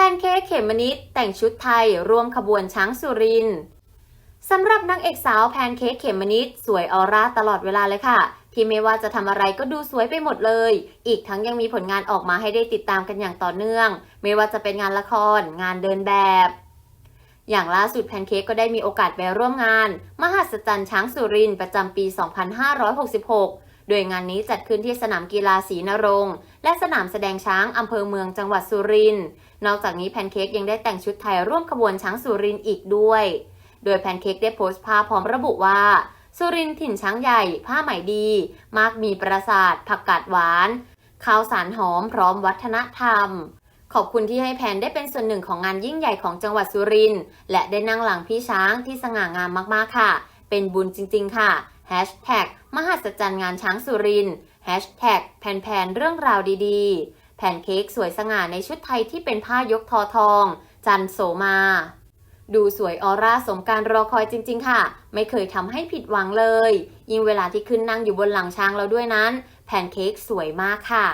พนเค้กเขมมะนิดแต่งชุดไทยร่วมขบวนช้างสุรินสำหรับนางเอกสาวแพนเค้กเขมมะนิดสวยออร่าตลอดเวลาเลยค่ะ ที่ไม่ว่าจะทำอะไรก็ดูสวยไปหมดเลย อีกทั้งยังมีผลงานออกมาให้ได้ติดตามกันอย่างต่อเนื่อง ไม่ว่าจะเป็นงานละคร งานเดินแบบ อย่างล่าสุดแพนเค้กก็ได้มีโอกาสไปร่วมงาน มหัศจรรย์ช้างสุรินประจำปี 2566 โดยงานนี้จัดขึ้นที่สนามกีฬาศรีนรงค์และสนามแสดงช้างอำเภอเมืองจังหวัดสุรินทร์ นอกจากนี้แพนเค้กยังได้แต่งชุดไทยร่วมขบวนช้างสุรินทร์อีกด้วย โดยแพนเค้กได้โพสต์ภาพพร้อมระบุว่า สุรินทร์ถิ่นช้างใหญ่ ผ้าไหมดี มากมีปราสาท ผักกาดหวาน ข้าวสารหอมพร้อมวัฒนธรรมขอบคุณที่ให้แพนได้เป็นส่วนหนึ่งของงานยิ่งใหญ่ของจังหวัดสุรินทร์และได้นั่งหลังพี่ช้างที่สง่างามมากๆค่ะ เป็นบุญจริงๆค่ะแฮชแท็กม หัศจรรย์งานช้างสุรินทร์แฮชแท็กแพนๆเรื่องราวดีๆ แผ่นเค้กสวยสง่าในชุดไทยที่เป็นผ้ายกทอทอง จันโสมา ดูสวยออร่าสมการรอคอยจริง ๆ ค่ะ ไม่เคยทำให้ผิดหวังเลย ยิ่งเวลาที่ขึ้นนั่งอยู่บนหลังช้างเราด้วยนั้น แผ่นเค้กสวยมากค่ะ